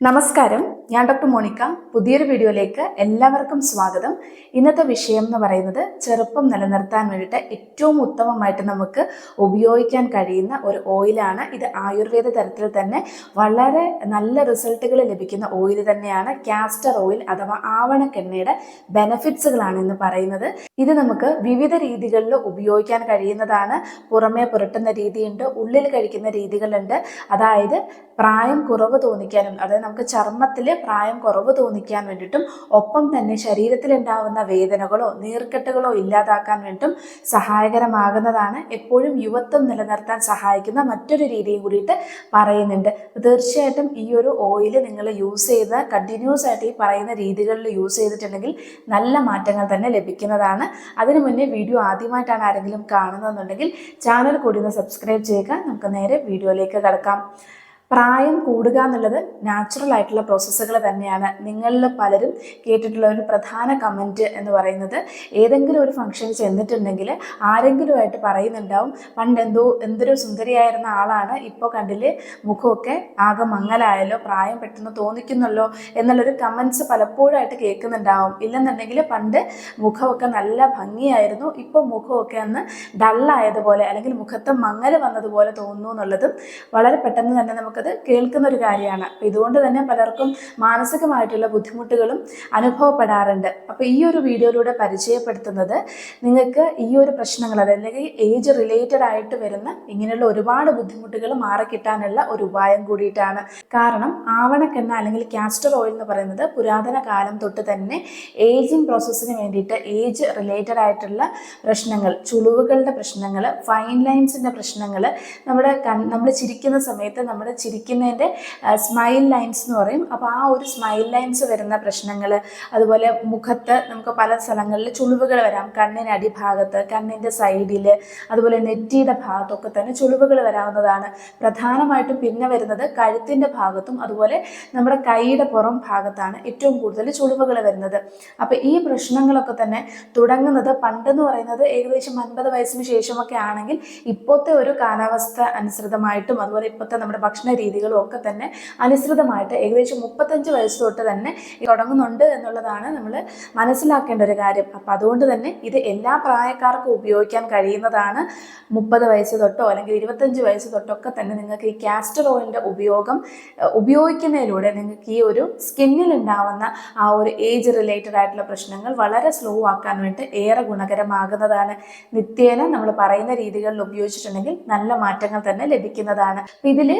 നമസ്കാരം. ഞാൻ doctor Monica. പുതിയൊരു വീഡിയോയിലേക്ക് എല്ലാവർക്കും സ്വാഗതം. ഇന്നത്തെ വിഷയം എന്ന് പറയുന്നത് ചെറുപ്പം നിലനിർത്താൻ വേണ്ടിയിട്ട് ഏറ്റവും ഉത്തമമായിട്ട് നമുക്ക് ഉപയോഗിക്കാൻ കഴിയുന്ന ഒരു ഓയിലാണ്. ഇത് ആയുർവേദ തരത്തിൽ തന്നെ വളരെ നല്ല റിസൾട്ടുകൾ ലഭിക്കുന്ന ഓയിൽ തന്നെയാണ്. കാസ്റ്റർ ഓയിൽ അഥവാ ആവണക്കെണ്ണയുടെ ബെനഫിറ്റ്സുകളാണ് എന്ന് പറയുന്നത്. ഇത് നമുക്ക് വിവിധ രീതികളിൽ ഉപയോഗിക്കാൻ കഴിയുന്നതാണ്. പുറമേ പുരട്ടുന്ന രീതിയുണ്ട് ഉള്ളിൽ കഴിക്കുന്ന രീതികളുണ്ട്. അതായത് പ്രായം കുറവ് തോന്നിക്കാനും അതായത് നമുക്ക് ചർമ്മത്തിൽ പ്രായം കുറവ് തോന്നിക്കാൻ വേണ്ടിയിട്ടും ഒപ്പം തന്നെ ശരീരത്തിലുണ്ടാവുന്ന വേദനകളോ നീർക്കെട്ടുകളോ ഇല്ലാതാക്കാൻ വേണ്ടിയിട്ടും സഹായകരമാകുന്നതാണ് എപ്പോഴും യുവത്വം നിലനിർത്താൻ സഹായിക്കുന്ന മറ്റൊരു രീതിയും കൂടിയിട്ട് പറയുന്നുണ്ട്. തീർച്ചയായിട്ടും ഈ ഒരു ഓയിൽ നിങ്ങൾ യൂസ് ചെയ്ത് കണ്ടിന്യൂസ് ആയിട്ട് ഈ പറയുന്ന രീതികളിൽ യൂസ് ചെയ്തിട്ടുണ്ടെങ്കിൽ നല്ല മാറ്റങ്ങൾ തന്നെ ലഭിക്കുന്നതാണ്. അതിനു മുന്നേ വീഡിയോ ആദ്യമായിട്ടാണ് ആരെങ്കിലും കാണുന്നതെന്നുണ്ടെങ്കിൽ ചാനൽ കൂടി ഒന്ന് സബ്സ്ക്രൈബ് ചെയ്യുക. നമുക്ക് നേരെ വീഡിയോയിലേക്ക് കടക്കാം. പ്രായം കൂടുക എന്നുള്ളത് നാച്ചുറൽ ആയിട്ടുള്ള പ്രോസസ്സുകൾ തന്നെയാണ്. നിങ്ങളിൽ പലരും കേട്ടിട്ടുള്ള ഒരു പ്രധാന കമന്റ് എന്ന് പറയുന്നത് ഏതെങ്കിലും ഒരു ഫംഗ്ഷൻ ചെന്നിട്ടുണ്ടെങ്കിൽ ആരെങ്കിലുമായിട്ട് പറയുന്നുണ്ടാവും പണ്ട് എന്തോ എന്തൊരു സുന്ദരിയായിരുന്ന ആളാണ് ഇപ്പോൾ കണ്ടിൽ മുഖമൊക്കെ ആകെ മങ്ങലായല്ലോ പ്രായം പെട്ടെന്ന് തോന്നിക്കുന്നല്ലോ എന്നുള്ളൊരു കമൻസ് പലപ്പോഴായിട്ട് കേൾക്കുന്നുണ്ടാവും. ഇല്ലെന്നുണ്ടെങ്കിൽ പണ്ട് മുഖമൊക്കെ നല്ല ഭംഗിയായിരുന്നു ഇപ്പോൾ മുഖമൊക്കെ അന്ന് ഡള്ളായതുപോലെ അല്ലെങ്കിൽ മുഖത്ത് മങ്ങൽ വന്നതുപോലെ തോന്നുന്നു എന്നുള്ളതും വളരെ പെട്ടെന്ന് തന്നെ നമുക്കത് കേൾക്കുന്ന ഒരു കാര്യമാണ്. അപ്പം ഇതുകൊണ്ട് തന്നെ പലർക്കും മാനസികമായിട്ടുള്ള ബുദ്ധിമുട്ടുകളും അനുഭവപ്പെടാറുണ്ട്. അപ്പോൾ ഈ ഒരു വീഡിയോയിലൂടെ പരിചയപ്പെടുത്തുന്നത് നിങ്ങൾക്ക് ഈ ഒരു പ്രശ്നങ്ങൾ അതല്ലെങ്കിൽ ഏജ് റിലേറ്റഡ് ആയിട്ട് വരുന്ന ഇങ്ങനെയുള്ള ഒരുപാട് ബുദ്ധിമുട്ടുകൾ മാറിക്കിട്ടാനുള്ള ഒരു ഉപായം കൂടിയിട്ടാണ്. കാരണം ആവണക്കെണ്ണ അല്ലെങ്കിൽ കാസ്റ്റർ ഓയിൽ എന്ന് പറയുന്നത് പുരാതന കാലം തൊട്ട് തന്നെ ഏജിങ് പ്രോസസ്സിന് വേണ്ടിയിട്ട് ഏജ് റിലേറ്റഡ് ആയിട്ടുള്ള പ്രശ്നങ്ങൾ ചുളിവുകളുടെ പ്രശ്നങ്ങൾ ഫൈൻ ലൈൻസിന്റെ പ്രശ്നങ്ങൾ നമ്മുടെ കൺ നമ്മൾ ചിരിക്കുന്ന സമയത്ത് നമ്മുടെ ചിരിക്കുന്നതിന്റെ സ്മൈൽ ലൈൻസ് എന്ന് പറയും. അപ്പോൾ ആ ഒരു സ്മൈൽ ലൈൻസ് വരുന്ന പ്രശ്നങ്ങൾ അതുപോലെ മുഖത്ത് നമുക്ക് പല സ്ഥലങ്ങളിൽ ചുളിവുകൾ വരാം. കണ്ണിന്റെ അടിഭാഗത്ത് കണ്ണിന്റെ സൈഡിൽ അതുപോലെ നെറ്റിയുടെ ഭാഗത്തൊക്കെ തന്നെ ചുളിവുകൾ വരാവുന്നതാണ്. പ്രധാനമായിട്ടും പിന്നെ വരുന്നത് കഴുത്തിന്റെ ഭാഗത്തും അതുപോലെ നമ്മുടെ കൈയുടെ പുറം ഭാഗത്താണ് ഏറ്റവും കൂടുതൽ ചുളിവുകൾ വരുന്നത്. അപ്പോൾ ഈ പ്രശ്നങ്ങളൊക്കെ തന്നെ തുടങ്ങുന്നത് പണ്ടെന്ന് പറയുന്നത് ഏകദേശം അൻപത് വയസ്സിന് ശേഷമൊക്കെ ആണെങ്കിൽ ഇപ്പോഴത്തെ ഒരു കാലാവസ്ഥ അനുസൃതമായിട്ടും അതുപോലെ ഇപ്പോഴത്തെ നമ്മുടെ ഭക്ഷണ രീതികളും ഒക്കെ തന്നെ അനുസൃതമായിട്ട് ഏകദേശം മുപ്പത്തഞ്ച് വയസ്സ് തൊട്ട് തന്നെ തുടങ്ങുന്നുണ്ട് എന്നുള്ളതാണ് നമ്മൾ മനസ്സിലാക്കേണ്ട ഒരു കാര്യം. അപ്പം അതുകൊണ്ട് തന്നെ ഇത് എല്ലാ പ്രായക്കാർക്കും ഉപയോഗിക്കാൻ കഴിയുന്നതാണ്. മുപ്പത് വയസ്സ് തൊട്ടോ അല്ലെങ്കിൽ ഇരുപത്തഞ്ച് വയസ്സ് തൊട്ടൊക്കെ തന്നെ നിങ്ങൾക്ക് ഈ കാസ്റ്റർ ഓയിലിന്റെ ഉപയോഗം ഉപയോഗിക്കുന്നതിലൂടെ നിങ്ങൾക്ക് ഈ ഒരു സ്കിന്നിൽ ഉണ്ടാവുന്ന ആ ഒരു ഏജ് റിലേറ്റഡ് ആയിട്ടുള്ള പ്രശ്നങ്ങൾ വളരെ സ്ലോ ആക്കാൻ വേണ്ടി ഏറെ ഗുണകരമാകുന്നതാണ്. നിത്യേന നമ്മൾ പറയുന്ന രീതികളിൽ ഉപയോഗിച്ചിട്ടുണ്ടെങ്കിൽ നല്ല മാറ്റങ്ങൾ തന്നെ ലഭിക്കുന്നതാണ്. ഇതിൽ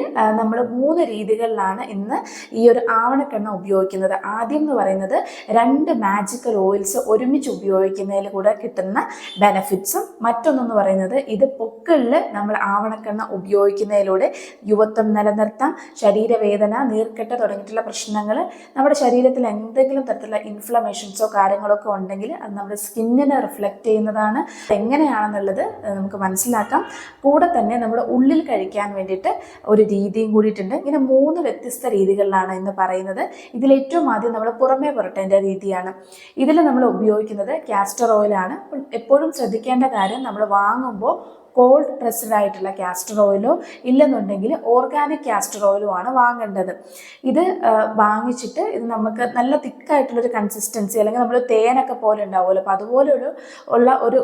നമ്മൾ മൂന്ന് രീതികളിലാണ് ഇന്ന് ഈ ഒരു ആവണക്കെണ്ണ ഉപയോഗിക്കുന്നത്. ആദ്യം എന്ന് പറയുന്നത് രണ്ട് മാജിക്കൽ ഓയിൽസ് ഒരുമിച്ച് ഉപയോഗിക്കുന്നതിൽ കൂടെ കിട്ടുന്ന ബെനഫിറ്റ്സും മറ്റൊന്നെന്ന് പറയുന്നത് ഇത് പൊക്കിളിൽ നമ്മൾ ആവണക്കെണ്ണ ഉപയോഗിക്കുന്നതിലൂടെ യുവത്വം നിലനിർത്താം ശരീരവേദന നീർക്കെട്ട് തുടങ്ങിയിട്ടുള്ള പ്രശ്നങ്ങൾ നമ്മുടെ ശരീരത്തിൽ എന്തെങ്കിലും തരത്തിലുള്ള ഇൻഫ്ലമേഷൻസോ കാര്യങ്ങളോ ഒക്കെ ഉണ്ടെങ്കിൽ അത് നമ്മുടെ സ്കിന്നിനെ റിഫ്ലക്റ്റ് ചെയ്യുന്നതാണ്. എങ്ങനെയാണെന്നുള്ളത് നമുക്ക് മനസ്സിലാക്കാം. കൂടെ തന്നെ നമ്മുടെ ഉള്ളിൽ കഴിക്കാൻ വേണ്ടിയിട്ട് ഒരു രീതിയും കൂടിയിട്ടുണ്ട്. ഇങ്ങനെ മൂന്ന് വ്യത്യസ്ത രീതികളിലാണ് ഇന്ന് പറയുന്നത്. ഇതിൽ ഏറ്റവും ആദ്യം നമ്മൾ പുറമേ പുരട്ടേണ്ട രീതിയാണ്. ഇതിൽ നമ്മൾ ഉപയോഗിക്കുന്നത് കാസ്റ്റർ ഓയിലാണ് എപ്പോഴും ശ്രദ്ധിക്കേണ്ട കാര്യം നമ്മൾ വാങ്ങുമ്പോൾ കോൾഡ് പ്രസ്ഡ് ആയിട്ടുള്ള കാസ്റ്റർ ഓയിലോ ഇല്ലെന്നുണ്ടെങ്കിൽ ഓർഗാനിക് കാസ്റ്റർ ഓയിലോ ആണ് വാങ്ങേണ്ടത്. ഇത് വാങ്ങിച്ചിട്ട് ഇത് നമുക്ക് നല്ല തിക്കായിട്ടുള്ളൊരു കൺസിസ്റ്റൻസി അല്ലെങ്കിൽ നമ്മൾ തേനൊക്കെ പോലെ ഉണ്ടാവുമല്ലോ. അപ്പോൾ അതുപോലെ ഒരു ഉള്ള ഒരു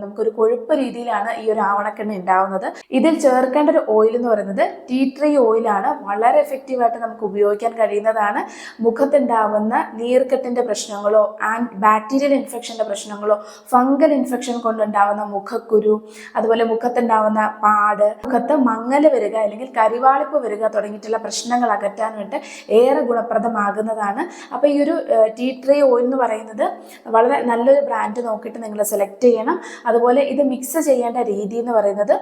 നമുക്കൊരു കൊഴുപ്പ് രീതിയിലാണ് ഈ ഒരു ആവണക്കെണ്ണ ഉണ്ടാവുന്നത്. ഇതിൽ ചേർക്കേണ്ട ഒരു ഓയിൽ എന്ന് പറയുന്നത് ടീ ട്രീ ഓയിലാണ് വളരെ എഫക്റ്റീവായിട്ട് നമുക്ക് ഉപയോഗിക്കാൻ കഴിയുന്നതാണ്. മുഖത്തുണ്ടാവുന്ന നീർക്കെട്ടിന്റെ പ്രശ്നങ്ങളോ ആൻഡ് ബാക്ടീരിയൽ ഇൻഫെക്ഷന്റെ പ്രശ്നങ്ങളോ ഫംഗൽ ഇൻഫെക്ഷൻ കൊണ്ടുണ്ടാവുന്ന മുഖക്കുരു അതുപോലെ മുഖത്തുണ്ടാവുന്ന പാട് മുഖത്ത് മങ്ങൽ വരിക അല്ലെങ്കിൽ കരിവാളിപ്പ് വരിക തുടങ്ങിയിട്ടുള്ള പ്രശ്നങ്ങൾ അകറ്റാൻ വേണ്ടി ഏറെ ഗുണപ്രദമാകുന്നതാണ്. അപ്പോൾ ഈ ഒരു ടീ ട്രീ ഓയിൽ എന്ന് പറയുന്നത് വളരെ നല്ലൊരു ബ്രാൻഡ് നോക്കിയിട്ട് നിങ്ങൾ സെലക്ട് ചെയ്യണം. അതുപോലെ ഇത് മിക്സ് ചെയ്യേണ്ട രീതി എന്ന് പറയുന്നത്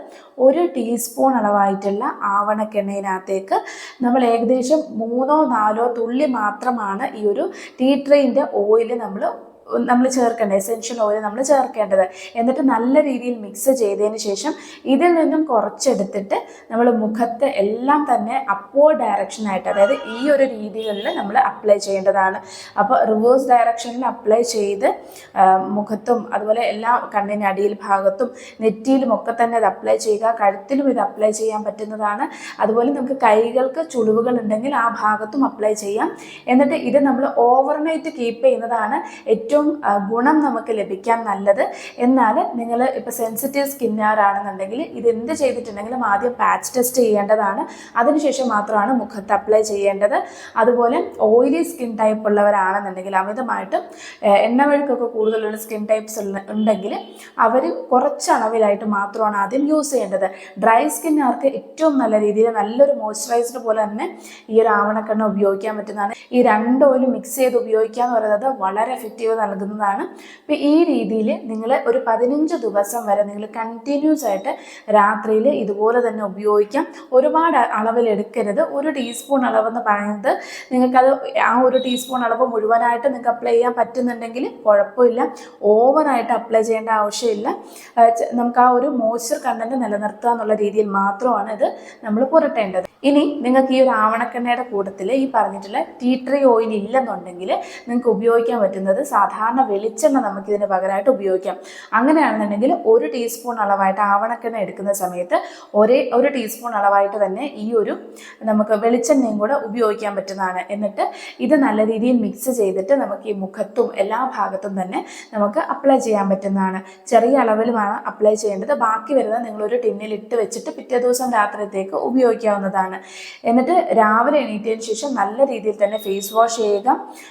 ഒരു ടീസ്പൂൺ അളവായിട്ടുള്ള ആവണക്കെണ്ണയിനകത്തേക്ക് നമ്മൾ ഏകദേശം മൂന്നോ നാലോ തുള്ളി മാത്രമാണ് ഈ ഒരു ടീ ട്രീന്റെ ഓയിൽ നമ്മൾ നമ്മൾ ചേർക്കേണ്ടത് എസെൻഷ്യൽ ഓയിൽ നമ്മൾ ചേർക്കേണ്ടത്. എന്നിട്ട് നല്ല രീതിയിൽ മിക്സ് ചെയ്തതിന് ശേഷം ഇതിൽ നിന്നും കുറച്ചെടുത്തിട്ട് നമ്മൾ മുഖത്ത് എല്ലാം തന്നെ അപ്പോ ഡയറക്ഷനായിട്ട് അതായത് ഈ ഒരു രീതികളിൽ നമ്മൾ അപ്ലൈ ചെയ്യേണ്ടതാണ്. അപ്പോൾ റിവേഴ്സ് ഡയറക്ഷനിൽ അപ്ലൈ ചെയ്ത് മുഖത്തും അതുപോലെ എല്ലാ കണ്ണിന് അടിയിൽ ഭാഗത്തും നെറ്റിയിലും ഒക്കെ തന്നെ ഇത് അപ്ലൈ ചെയ്യുക. കഴുത്തിലും ഇത് അപ്ലൈ ചെയ്യാൻ പറ്റുന്നതാണ്. അതുപോലെ നമുക്ക് കൈകൾക്ക് ചുളിവുകൾ ഉണ്ടെങ്കിൽ ആ ഭാഗത്തും അപ്ലൈ ചെയ്യാം. എന്നിട്ട് ഇത് നമ്മൾ ഓവർനൈറ്റ് കീപ്പ് ചെയ്യുന്നതാണ് ഏറ്റവും ആ, ഗുണം നമുക്ക് ലഭിക്കാൻ നല്ലത്. എന്നാൽ നിങ്ങൾ ഇപ്പോൾ സെൻസിറ്റീവ് സ്കിന്നുകാരാണെന്നുണ്ടെങ്കിൽ ഇത് എന്ത് ചെയ്തിട്ടുണ്ടെങ്കിലും ആദ്യം പാച്ച് ടെസ്റ്റ് ചെയ്യേണ്ടതാണ്. അതിനുശേഷം മാത്രമാണ് മുഖത്ത് അപ്ലൈ ചെയ്യേണ്ടത്. അതുപോലെ ഓയിലി സ്കിൻ ടൈപ്പ് ഉള്ളവരാണെന്നുണ്ടെങ്കിൽ അമിതമായിട്ടും എണ്ണവഴുക്കൊക്കെ കൂടുതലുള്ള സ്കിൻ ടൈപ്സ് ഉണ്ടെങ്കിൽ അവർ കുറച്ച് അളവിലായിട്ട് മാത്രമാണ് ആദ്യം യൂസ് ചെയ്യേണ്ടത്. ഡ്രൈ സ്കിന്നുകാർക്ക് ഏറ്റവും നല്ല രീതിയിൽ നല്ലൊരു മോയ്സ്ചറൈസർ പോലെ തന്നെ ഈ ഒരു ആവണക്കെണ്ണ ഉപയോഗിക്കാൻ പറ്റുന്നതാണ്. ഈ രണ്ട് ഓയിൽ മിക്സ് ചെയ്ത് ഉപയോഗിക്കുക എന്ന് പറയുന്നത് വളരെ എഫക്റ്റീവ് നൽകുന്നതാണ്. അപ്പോൾ ഈ രീതിയിൽ നിങ്ങൾ ഒരു പതിനഞ്ച് ദിവസം വരെ നിങ്ങൾ കണ്ടിന്യൂസ് ആയിട്ട് രാത്രിയിൽ ഇതുപോലെ തന്നെ ഉപയോഗിക്കാം. ഒരുപാട് അളവിൽ എടുക്കരുത്. ഒരു ടീസ്പൂൺ അളവെന്ന് പറയുന്നത് നിങ്ങൾക്കത് ആ ഒരു ടീസ്പൂൺ അളവ് മുഴുവനായിട്ട് നിങ്ങൾക്ക് അപ്ലൈ ചെയ്യാൻ പറ്റുന്നുണ്ടെങ്കിൽ കുഴപ്പമില്ല. ഓവറായിട്ട് അപ്ലൈ ചെയ്യേണ്ട ആവശ്യമില്ല. നമുക്ക് ആ ഒരു മോയ്സ്ചർ കണ്ടന്റ് നിലനിർത്തുക എന്നുള്ള രീതിയിൽ മാത്രമാണ് ഇത് നമ്മൾ പുരട്ടേണ്ടത്. ഇനി നിങ്ങൾക്ക് ഈ ഒരു ആവണക്കെണ്ണയുടെ കൂട്ടത്തിൽ ഈ പറഞ്ഞിട്ടുള്ള ടീ ട്രീ ഓയിൽ ഇല്ലെന്നുണ്ടെങ്കിൽ നിങ്ങൾക്ക് ഉപയോഗിക്കാൻ പറ്റുന്നത് സാധാരണ വെളിച്ചെണ്ണ നമുക്ക് ഇതിന് പകരമായിട്ട് ഉപയോഗിക്കാം. അങ്ങനെയാണെന്നുണ്ടെങ്കിൽ ഒരു ടീസ്പൂൺ അളവായിട്ട് ആവണക്കെണ്ണ എടുക്കുന്ന സമയത്ത് ഒരേ ഒരു ടീസ്പൂൺ അളവായിട്ട് തന്നെ ഈ ഒരു നമുക്ക് വെളിച്ചെണ്ണയും കൂടെ ഉപയോഗിക്കാൻ പറ്റുന്നതാണ്. എന്നിട്ട് ഇത് നല്ല രീതിയിൽ മിക്സ് ചെയ്തിട്ട് നമുക്ക് ഈ മുഖത്തും എല്ലാ ഭാഗത്തും തന്നെ നമുക്ക് അപ്ലൈ ചെയ്യാൻ പറ്റുന്നതാണ്. ചെറിയ അളവിലുമാണ് അപ്ലൈ ചെയ്യേണ്ടത്. ബാക്കി വരുന്നത് നിങ്ങളൊരു ടിന്നിൽ ഇട്ട് വെച്ചിട്ട് പിറ്റേ ദിവസം രാത്രിയത്തേക്ക് ഉപയോഗിക്കാവുന്നതാണ്. എന്നിട്ട് രാവിലെ എണീറ്റതിന് ശേഷം നല്ല രീതിയിൽ തന്നെ ഫേസ് വാഷ് ചെയ്യുക.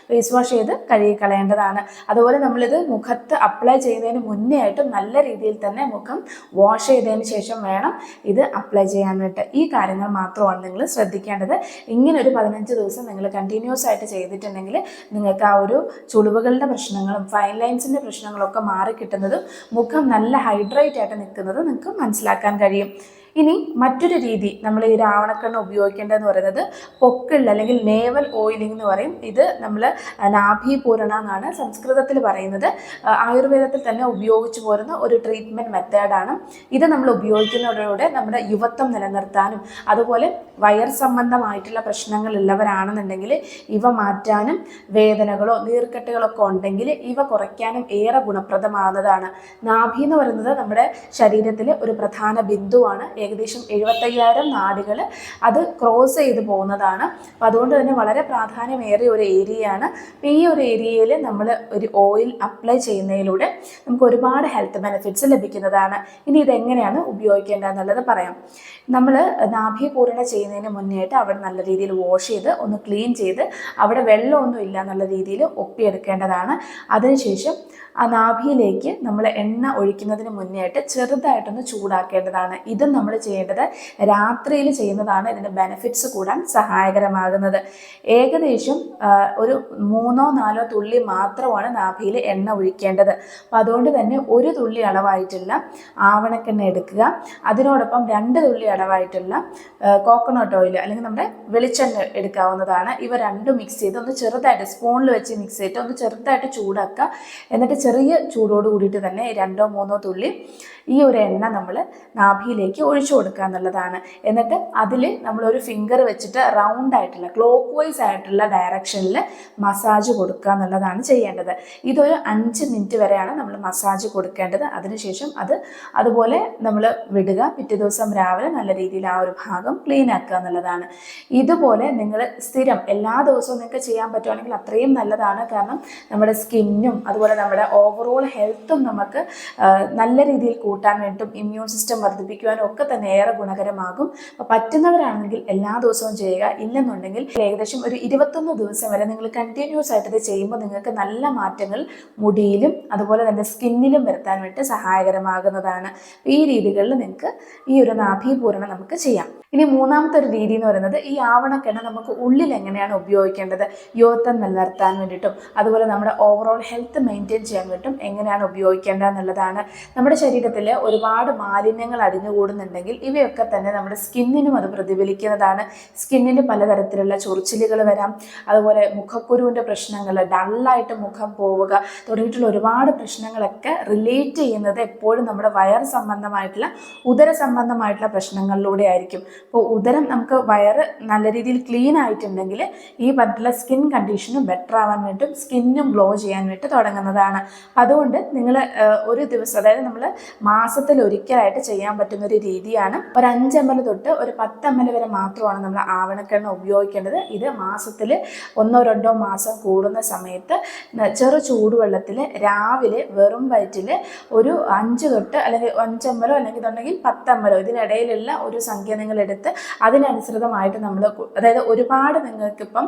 ഫേസ് വാഷ് ചെയ്ത് കഴുകി കളയേണ്ടതാണ്. അതുപോലെ നമ്മളിത് മുഖത്ത് അപ്ലൈ ചെയ്യുന്നതിന് മുന്നേ ആയിട്ട് നല്ല രീതിയിൽ തന്നെ മുഖം വാഷ് ചെയ്തതിന് ശേഷം വേണം ഇത് അപ്ലൈ ചെയ്യാനായിട്ട്. ഈ കാര്യങ്ങൾ മാത്രമാണ് നിങ്ങൾ ശ്രദ്ധിക്കേണ്ടത്. ഇങ്ങനെ ഒരു പതിനഞ്ച് ദിവസം നിങ്ങൾ കണ്ടിന്യൂസ് ആയിട്ട് ചെയ്തിട്ടുണ്ടെങ്കിൽ നിങ്ങൾക്ക് ആ ഒരു ചുളിവുകളുടെ പ്രശ്നങ്ങളും ഫൈൻ ലൈൻസിന്റെ പ്രശ്നങ്ങളൊക്കെ മാറി കിട്ടുന്നതും മുഖം നല്ല ഹൈഡ്രേറ്റ് ആയിട്ട് നിൽക്കുന്നതും നിങ്ങൾക്ക് മനസ്സിലാക്കാൻ കഴിയും. ഇനി മറ്റൊരു രീതി നമ്മൾ ഈ രാവണക്കണ്ണ് ഉപയോഗിക്കേണ്ടതെന്ന് പറയുന്നത് പൊക്കിൾ അല്ലെങ്കിൽ നേവൽ ഓയിലിംഗ് എന്ന് പറയും. ഇത് നമ്മൾ നാഭി പൂരണ എന്നാണ് സംസ്കൃതത്തിൽ പറയുന്നത്. ആയുർവേദത്തിൽ തന്നെ ഉപയോഗിച്ചു പോരുന്ന ഒരു ട്രീറ്റ്മെന്റ് മെത്തേഡാണ് ഇത് നമ്മൾ ഉപയോഗിക്കുന്നതോടെ നമ്മുടെ യുവത്വം നിലനിർത്താനും അതുപോലെ വയർ സംബന്ധമായിട്ടുള്ള പ്രശ്നങ്ങൾ ഉള്ളവരാണെന്നുണ്ടെങ്കിൽ ഇവ മാറ്റാനും വേദനകളോ നീർക്കെട്ടുകളോ ഒക്കെ ഉണ്ടെങ്കിൽ ഇവ കുറയ്ക്കാനും ഏറെ ഗുണപ്രദമാകുന്നതാണ് നാഭി എന്ന് പറയുന്നത് നമ്മുടെ ശരീരത്തിലെ ഒരു പ്രധാന ബിന്ദുവാണ് ഏകദേശം എഴുപത്തയ്യായിരം നാടുകൾ അത് ക്രോസ് ചെയ്ത് പോകുന്നതാണ്. അപ്പോൾ അതുകൊണ്ട് തന്നെ വളരെ പ്രാധാന്യമേറിയ ഒരു ഏരിയയാണ്. അപ്പോൾ ഈ ഒരു ഏരിയയിൽ നമ്മൾ ഒരു ഓയിൽ അപ്ലൈ ചെയ്യുന്നതിലൂടെ നമുക്ക് ഒരുപാട് ഹെൽത്ത് ബെനിഫിറ്റ്സ് ലഭിക്കുന്നതാണ്. ഇനി ഇതെങ്ങനെയാണ് ഉപയോഗിക്കേണ്ടത് എന്നുള്ളത് പറയാം. നമ്മൾ നാഭി പൂരണ ചെയ്യുന്നതിന് മുന്നേയായിട്ട് അവിടെ നല്ല രീതിയിൽ വാഷ് ചെയ്ത് ഒന്ന് ക്ലീൻ ചെയ്ത് അവിടെ വെള്ളമൊന്നും ഇല്ല എന്നുള്ള രീതിയിൽ ഒപ്പിയെടുക്കേണ്ടതാണ്. അതിനുശേഷം ആ നാഭിയിലേക്ക് നമ്മൾ എണ്ണ ഒഴിക്കുന്നതിന് മുന്നേ ആയിട്ട് ചെറുതായിട്ടൊന്ന് ചൂടാക്കേണ്ടതാണ്. ഇതും നമ്മൾ ചെയ്യേണ്ടത് രാത്രിയിൽ ചെയ്യുന്നതാണ് ഇതിന്റെ ബെനിഫിറ്റ്സ് കൂടാൻ സഹായകരമാകുന്നത്. ഏകദേശം ഒരു മൂന്നോ നാലോ തുള്ളി മാത്രമാണ് നാഭിയിൽ എണ്ണ ഒഴിക്കേണ്ടത്. അപ്പോൾ അതുകൊണ്ട് തന്നെ ഒരു തുള്ളി അളവായിട്ടുള്ള ആവണക്കെണ്ണ എടുക്കുക. അതിനോടൊപ്പം രണ്ട് തുള്ളി അളവായിട്ടുള്ള കോക്കനട്ട് ഓയിൽ അല്ലെങ്കിൽ നമ്മുടെ വെളിച്ചെണ്ണ എടുക്കാവുന്നതാണ്. ഇവ രണ്ടും മിക്സ് ചെയ്ത് ഒന്ന് ചെറുതായിട്ട് സ്പൂണിൽ വെച്ച് മിക്സ് ചെയ്തിട്ട് ഒന്ന് ചെറുതായിട്ട് ചൂടാക്കുക. എന്നിട്ട് ചെറിയ ചൂടോട് കൂടിയിട്ട് തന്നെ രണ്ടോ മൂന്നോ തുള്ളി ഈ ഒരു എണ്ണ നമ്മൾ നാഭിയിലേക്ക് ഒഴിച്ചു കൊടുക്കുക എന്നുള്ളതാണ്. എന്നിട്ട് അതിൽ നമ്മളൊരു ഫിംഗർ വെച്ചിട്ട് റൗണ്ട് ആയിട്ടുള്ള ക്ലോക്ക് വൈസ് ആയിട്ടുള്ള ഡയറക്ഷനിൽ മസാജ് കൊടുക്കുക എന്നുള്ളതാണ് ചെയ്യേണ്ടത്. ഇതൊരു അഞ്ച് മിനിറ്റ് വരെയാണ് നമ്മൾ മസാജ് കൊടുക്കേണ്ടത്. അതിനുശേഷം അത് അതുപോലെ നമ്മൾ വിടുക. പിറ്റേ ദിവസം രാവിലെ നല്ല രീതിയിൽ ആ ഒരു ഭാഗം ക്ലീൻ ആക്കുക എന്നുള്ളതാണ്. ഇതുപോലെ നിങ്ങൾ സ്ഥിരം എല്ലാ ദിവസവും നിങ്ങൾക്ക് ചെയ്യാൻ പറ്റുവാണെങ്കിൽ അത്രയും നല്ലതാണ്. കാരണം നമ്മുടെ സ്കിന്നും അതുപോലെ നമ്മുടെ ഓവറോൾ ഹെൽത്തും നമുക്ക് നല്ല രീതിയിൽ കൂട്ടാൻ വേണ്ടിയിട്ടും ഇമ്മ്യൂൺ സിസ്റ്റം വർദ്ധിപ്പിക്കുവാനും ഒക്കെ തന്നെ ഏറെ ഗുണകരമാകും. അപ്പോൾ പറ്റുന്നവരാണെങ്കിൽ എല്ലാ ദിവസവും ചെയ്യുക. ഇല്ലെന്നുണ്ടെങ്കിൽ ഏകദേശം ഒരു ഇരുപത്തൊന്ന് ദിവസം വരെ നിങ്ങൾ കണ്ടിന്യൂസ് ആയിട്ട് ഇത് ചെയ്യുമ്പോൾ നിങ്ങൾക്ക് നല്ല മാറ്റങ്ങൾ മുടിയിലും അതുപോലെ തന്നെ സ്കിന്നിലും വരുത്താൻ വേണ്ടി സഹായകരമാകുന്നതാണ്. ഈ രീതികളിൽ നിങ്ങൾക്ക് ഈ ഒരു നാഭീപൂരണം നമുക്ക് ചെയ്യാം. ഇനി മൂന്നാമത്തെ ഒരു രീതി എന്ന് പറയുന്നത് ഈ ആവണക്കെണ്ണ നമുക്ക് ഉള്ളിൽ എങ്ങനെയാണ് ഉപയോഗിക്കേണ്ടത്? യുവത്വം നിലനിർത്താൻ വേണ്ടിയിട്ടും അതുപോലെ നമ്മുടെ ഓവറോൾ ഹെൽത്ത് മെയിന്റെയിൻ ചെയ്യാൻ വേണ്ടിയിട്ടും എങ്ങനെയാണ് ഉപയോഗിക്കേണ്ടത് എന്നുള്ളതാണ്. നമ്മുടെ ശരീരത്തിൽ ഒരുപാട് മാലിന്യങ്ങൾ അടിഞ്ഞുകൂടുന്നുണ്ടെങ്കിൽ ഇവയൊക്കെ തന്നെ നമ്മുടെ സ്കിന്നിനും അത് പ്രതിഫലിക്കുന്നതാണ്. സ്കിന്നിന് പലതരത്തിലുള്ള ചൊറിച്ചിലുകൾ വരാം അതുപോലെ മുഖക്കുരുവിന്റെ പ്രശ്നങ്ങൾ ഡള്ളായിട്ട് മുഖം പോവുക തുടങ്ങിയിട്ടുള്ള ഒരുപാട് പ്രശ്നങ്ങളൊക്കെ റിലേറ്റ് ചെയ്യുന്നത് എപ്പോഴും നമ്മുടെ വയർ സംബന്ധമായിട്ടുള്ള ഉദര സംബന്ധമായിട്ടുള്ള പ്രശ്നങ്ങളിലൂടെ ആയിരിക്കും. അപ്പോൾ ഉദരം നമുക്ക് വയറ് നല്ല രീതിയിൽ ക്ലീൻ ആയിട്ടുണ്ടെങ്കിൽ ഈ പറഞ്ഞിട്ടുള്ള സ്കിൻ കണ്ടീഷനും ബെറ്റർ ആവാൻ വേണ്ടിയിട്ടും സ്കിന്നും ഗ്ലോ ചെയ്യാൻ വേണ്ടി തുടങ്ങുന്നതാണ്. അതുകൊണ്ട് നിങ്ങൾ ഒരു ദിവസം അതായത് നമ്മൾ മാസത്തിൽ ഒരിക്കലായിട്ട് ചെയ്യാൻ പറ്റുന്ന ഒരു രീതിയാണ്. ഒരു അഞ്ച് എം എൽ തൊട്ട് ഒരു പത്ത് എം എൽ വരെ മാത്രമാണ് നമ്മൾ ആവണക്കെണ്ണ ഉപയോഗിക്കേണ്ടത്. ഇത് മാസത്തിൽ ഒന്നോ രണ്ടോ മാസം കൂടുന്ന സമയത്ത് ചെറു ചൂടുവെള്ളത്തിൽ രാവിലെ വെറും വയറ്റിൽ ഒരു അഞ്ച് തൊട്ട് അല്ലെങ്കിൽ അഞ്ചമ്പലോ അല്ലെങ്കിൽ ഇതുണ്ടെങ്കിൽ പത്തമ്പലോ ഇതിനിടയിലുള്ള ഒരു സംഖ്യ നിങ്ങൾ എടുത്ത് അതിനനുസൃതമായിട്ട് നമ്മൾ അതായത് ഒരുപാട് നിങ്ങൾക്കിപ്പം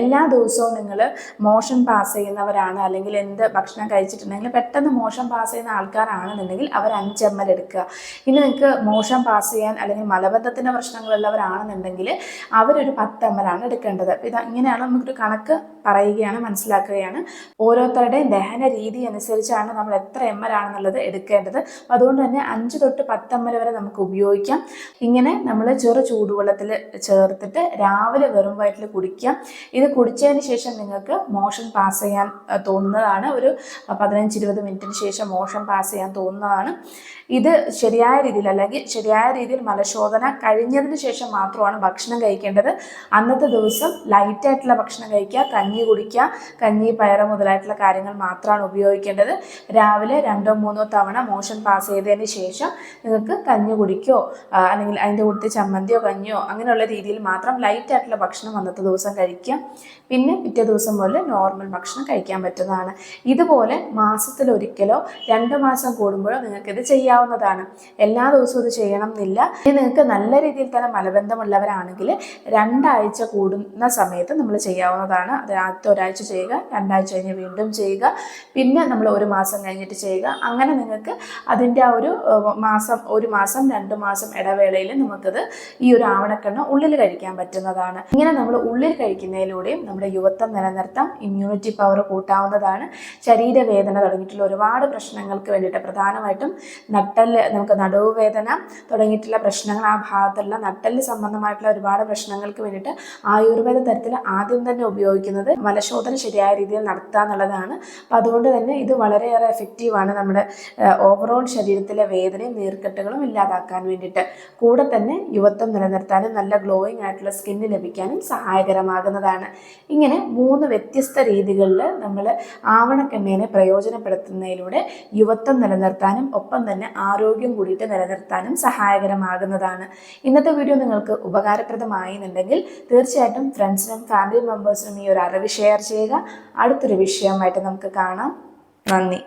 എല്ലാ ദിവസവും നിങ്ങൾ മോഷൻ പാസ് ചെയ്യുന്നവരാണ് അല്ലെങ്കിൽ എന്ത് ഭക്ഷണം കഴിച്ചിട്ടുണ്ടെങ്കിൽ പെട്ടെന്ന് മോഷൻ പാസ് ചെയ്യുന്ന ആൾക്കാരാണെന്നുണ്ടെങ്കിൽ അവർ അഞ്ച് എം എൽ എടുക്കുക. ഇനി നിങ്ങൾക്ക് മോഷൻ പാസ് ചെയ്യാൻ അല്ലെങ്കിൽ മലബന്ധത്തിന്റെ പ്രശ്നങ്ങളുള്ളവരാണെന്നുണ്ടെങ്കിൽ അവരൊരു പത്ത് എം എൽ ആണ് എടുക്കേണ്ടത് ഇത് ഇങ്ങനെയാണ് നമുക്കൊരു കണക്ക് പറയുകയാണ് മനസ്സിലാക്കുകയാണ്. ഓരോരുത്തരുടെയും ദഹന രീതി അനുസരിച്ചാണ് നമ്മൾ എത്ര എം എൽ ആണെന്നുള്ളത് എടുക്കേണ്ടത് അതുകൊണ്ട് തന്നെ അഞ്ച് തൊട്ട് പത്ത് എം എൽ വരെ നമുക്ക് ഉപയോഗിക്കാം. ഇങ്ങനെ നമ്മൾ ചെറു ചൂടുവെള്ളത്തിൽ ചേർത്തിട്ട് രാവിലെ വെറും വയറ്റിൽ കുടിക്കാം ഇത് കുടിച്ചതിന് ശേഷം നിങ്ങൾക്ക് മോഷൻ പാസ് ചെയ്യാൻ തോന്നുന്നതാണ്. ഒരു പതിനഞ്ച് ഇരുപത് മിനിറ്റിന് ശേഷം മോഷൻ പാസ് ചെയ്യാൻ തോന്നുന്നതാണ്. ഇത് ശരിയായ രീതിയിൽ അല്ലെങ്കിൽ ശരിയായ രീതിയിൽ മലശോധന കഴിഞ്ഞതിന് ശേഷം മാത്രമാണ് ഭക്ഷണം കഴിക്കേണ്ടത്. അന്നത്തെ ദിവസം ലൈറ്റായിട്ടുള്ള ഭക്ഷണം കഴിക്കുക കഞ്ഞി കുടിക്കുക കഞ്ഞി പയറ് മുതലായിട്ടുള്ള കാര്യങ്ങൾ മാത്രമാണ് ഉപയോഗിക്കേണ്ടത്. രാവിലെ രണ്ടോ മൂന്നോ തവണ മോഷൻ പാസ് ചെയ്തതിന് ശേഷം നിങ്ങൾക്ക് കഞ്ഞി കുടിക്കോ അല്ലെങ്കിൽ അതിന്റെ കൂട്ടത്തിൽ ചമ്മന്തിയോ കഞ്ഞിയോ അങ്ങനെയുള്ള രീതിയിൽ മാത്രം ലൈറ്റായിട്ടുള്ള ഭക്ഷണം അന്നത്തെ ദിവസം കഴിക്കുക പിന്നെ പിറ്റേ ദിവസം പോലെ നോർമൽ ഭക്ഷണം കഴിക്കാൻ പറ്റുന്നതാണ്. ഇതുപോലെ മാസത്തിലൊരിക്കലോ രണ്ട് മാസം കൂടുമ്പോഴോ നിങ്ങൾക്കിത് ചെയ്യാവുന്നതാണ്. എല്ലാ ദിവസവും ഇത് ചെയ്യണം എന്നില്ല ഇനി നിങ്ങൾക്ക് നല്ല രീതിയിൽ തന്നെ മലബന്ധമുള്ളവരാണെങ്കിൽ രണ്ടാഴ്ച കൂടുന്ന സമയത്ത് നമ്മൾ ചെയ്യാവുന്നതാണ്. അത് ആദ്യത്തെ ഒരാഴ്ച ചെയ്യുക രണ്ടാഴ്ച കഴിഞ്ഞ് വീണ്ടും ചെയ്യുക പിന്നെ നമ്മൾ ഒരു മാസം കഴിഞ്ഞിട്ട് ചെയ്യുക. അങ്ങനെ നിങ്ങൾക്ക് അതിന്റെ ആ ഒരു മാസം ഒരു മാസം രണ്ട് മാസം ഇടവേളയിൽ നമുക്കത് ഈ ഒരു ആവണക്കെണ്ണ ഉള്ളിൽ കഴിക്കാൻ പറ്റുന്നതാണ്. ഇങ്ങനെ നമ്മൾ ഉള്ളിൽ കഴിക്കുന്നതിലൂടെയും നമ്മുടെ യുവത്വം നിലനിർത്താം ഇമ്മ്യൂണിറ്റി പവർ കൂട്ടാവുന്നതാണ്. ശരീരവേദന തുടങ്ങിയിട്ടുള്ള ഒരുപാട് പ്രശ്നങ്ങൾക്ക് വേണ്ടിയിട്ട് പ്രധാനമായിട്ടും നട്ടൽ നമുക്ക് നടുവ് വേദന തുടങ്ങിയിട്ടുള്ള പ്രശ്നങ്ങൾ ആ ഭാഗത്തുള്ള നട്ടൽ സംബന്ധമായിട്ടുള്ള ഒരുപാട് പ്രശ്നങ്ങൾക്ക് വേണ്ടിയിട്ട് ആയുർവേദ തരത്തിൽ ആദ്യം തന്നെ ഉപയോഗിക്കുന്നത് മലശോധന ശരിയായ രീതിയിൽ നടത്തുക എന്നുള്ളതാണ്. അപ്പോൾ അതുകൊണ്ട് തന്നെ ഇത് വളരെയേറെ എഫക്റ്റീവാണ് നമ്മുടെ ഓവറോൾ ശരീരത്തിലെ വേദനയും നീർക്കെട്ടുകളും ഇല്ലാതാക്കാൻ വേണ്ടിയിട്ട്. കൂടെ തന്നെ യുവത്വം നിലനിർത്താനും നല്ല ഗ്ലോയിങ് ആയിട്ടുള്ള സ്കിന്ന് ലഭിക്കാനും സഹായകരമാകുന്നതാണ്. ഇങ്ങനെ മൂന്ന് വ്യത്യസ്ത രീതികളിൽ നമ്മൾ ആവണക്കെണ്ണയെ പ്രയോജനപ്പെടുത്തുന്നതിലൂടെ യുവത്വം നിലനിർത്താനും ഒപ്പം തന്നെ ആരോഗ്യം കൂടിയിട്ട് നിലനിർത്താനും സഹായകരമാകുന്നതാണ്. ഇന്നത്തെ വീഡിയോ നിങ്ങൾക്ക് ഉപകാരപ്രദമായി എന്നുണ്ടെങ്കിൽ തീർച്ചയായിട്ടും ഫ്രണ്ട്സിനും ഫാമിലി മെമ്പേഴ്സിനും ഈ ഒരു അറിവ് ഷെയർ ചെയ്യുക. അടുത്തൊരു വിഷയമായിട്ട് നമുക്ക് കാണാം. നന്ദി.